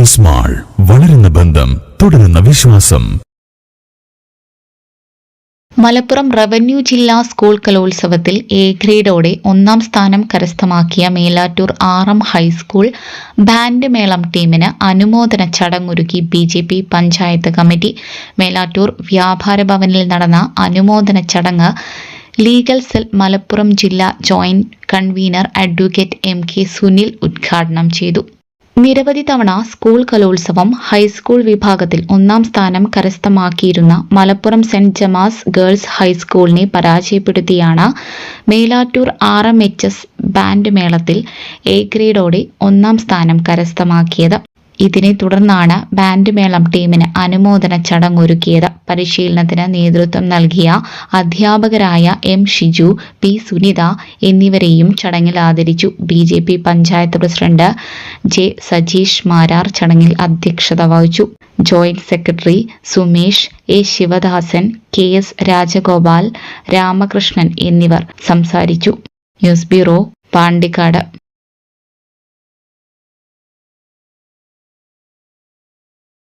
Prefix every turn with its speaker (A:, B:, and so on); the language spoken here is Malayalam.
A: എസ് മാൾ വളരുന്ന ബന്ധം തുടരുന്ന വിശ്വാസം.
B: മലപ്പുറം റവന്യൂ ജില്ലാ സ്കൂൾ കലോത്സവത്തിൽ എ ഗ്രേഡോടെ ഒന്നാം സ്ഥാനം കരസ്ഥമാക്കിയ മേലാറ്റൂർ എം ഹൈസ്കൂൾ ബാൻഡ് മേളം ടീമിന് അനുമോദന ചടങ്ങൊരുക്കി B J P panchayat committee. Melattur വ്യാപാര ഭവനിൽ നടന്ന അനുമോദന ചടങ്ങ് ലീഗൽ സെൽ മലപ്പുറം ജില്ലാ joint convener advocate M K Sunil ഉദ്ഘാടനം ചെയ്തു. നിരവധി തവണ സ്കൂൾ കലോത്സവം ഹൈസ്കൂൾ വിഭാഗത്തിൽ ഒന്നാം സ്ഥാനം കരസ്ഥമാക്കിയിരുന്ന മലപ്പുറം സെന്റ് ജമാസ് ഗേൾസ് ഹൈസ്കൂളിനെ പരാജയപ്പെടുത്തിയാണ് Melattur R M H S band മേളത്തിൽ A ഗ്രേഡോടെ ഒന്നാം സ്ഥാനം കരസ്ഥമാക്കിയത്. ഇതിനെ തുടർന്നാണ് ബാൻഡ് മേളം ടീമിന് അനുമോദന ചടങ്ങൊരുക്കിയത്. പരിശീലനത്തിന് നേതൃത്വം നൽകിയ അധ്യാപകരായ എം ഷിജു പി സുനിത എന്നിവരെയും ചടങ്ങിൽ ആദരിച്ചു. B J P panchayat president J Sajeesh Marar ചടങ്ങിൽ അധ്യക്ഷത വഹിച്ചു. Joint secretary Sumesh A Sivadasan K S Rajagopal Ramakrishnan എന്നിവർ സംസാരിച്ചു. News bureau Pandikkad.